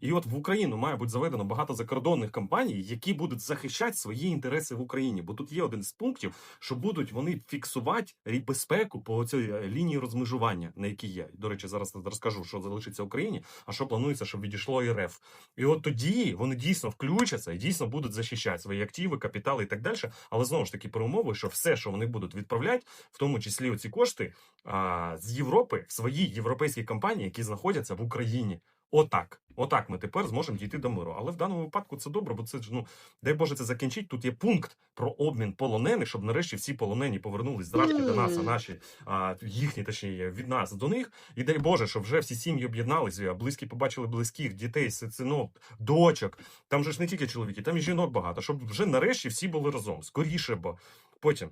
І от в Україну має бути заведено багато закордонних компаній, які будуть захищати свої інтереси в Україні. Бо тут є один з пунктів, що будуть вони фіксувати безпеку по цій е, лінії розмежування, на якій є. До речі, зараз розкажу, що залишиться Україні, а що планується, щоб відійшло РФ. І от тоді вони дійсно включаться і дійсно будуть захищати свої активи, капітали і так далі. Але знову ж таки, перемови, що все, що вони будуть відправляти, в тому числі оці кошти а, з Європи в свої європейські компанії, які знаходяться в Україні. Отак, отак ми тепер зможемо дійти до миру. Але в даному випадку це добре, бо це ж ну дай Боже це закінчить. Тут є пункт про обмін полонених, щоб нарешті всі полонені повернулись зрадки до нас, а наші а, їхні точніше від нас до них. І дай Боже, щоб вже всі сім'ї об'єдналися, близькі побачили близьких, дітей, си- синок, дочок. Там же ж не тільки чоловіки, там і жінок багато. Щоб вже нарешті всі були разом. Скоріше, бо потім.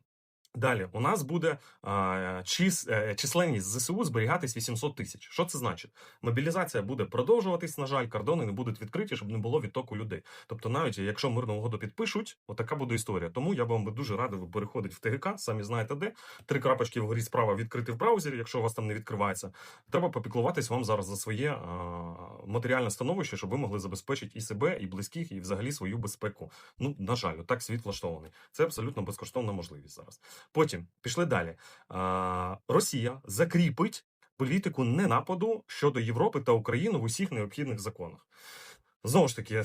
Далі у нас буде а, чис, е, численність ЗСУ зберігатись 800 тисяч. Що це значить? Мобілізація буде продовжуватись. На жаль, кордони не будуть відкриті, щоб не було відтоку людей. Тобто, навіть якщо мирну угоду підпишуть, отака буде історія. Тому я вам би дуже радив переходити в ТГК, самі знаєте де. Три крапочки вгорі справа відкрити в браузері, якщо у вас там не відкривається. Треба попіклуватись вам зараз за своє а, матеріальне становище, щоб ви могли забезпечити і себе, і близьких, і взагалі свою безпеку. Ну, на жаль, так світ влаштований. Це абсолютно безкоштовна можливість зараз. Потім пішли далі. Росія закріпить політику ненападу щодо Європи та України в усіх необхідних законах. Знову ж таки,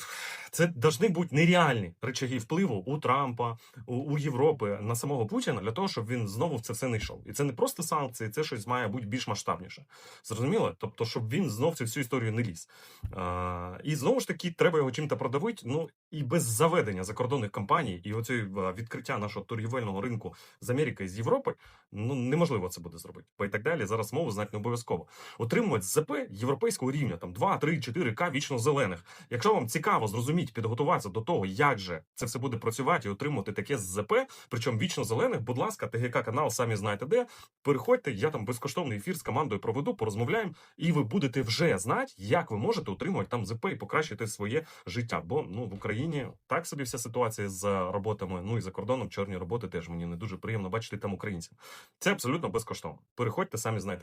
це повинні бути нереальні речаги впливу у Трампа, у, у Європи на самого Путіна для того, щоб він знову в це все не йшов. І це не просто санкції, це щось має бути більш масштабніше. Зрозуміло? Тобто, щоб він знов цю всю історію не ліз. А, і знову ж таки, треба його чим-то продавити. Ну і без заведення закордонних компаній і оцього відкриття нашого торгівельного ринку з Америки і з Європи, ну неможливо це буде зробити. Бо і так далі зараз мову знати не обов'язково. Отримувати ЗП європейського рівня, там 2, 3, 4К вічно зелених. Якщо вам цікаво зрозуміти, підготуватися до того, як же це все буде працювати і отримувати таке ЗП, причому вічно зелених, будь ласка, ТГК канал, самі знаєте де. Переходьте, я там безкоштовний ефір з командою проведу, порозмовляємо, і ви будете вже знати, як ви можете отримувати там ЗП і покращити своє життя. Бо ну в Україні так собі вся ситуація з роботами. Ну і за кордоном чорні роботи теж мені не дуже приємно бачити там українців. Це абсолютно безкоштовно. Переходьте, самі знаєте.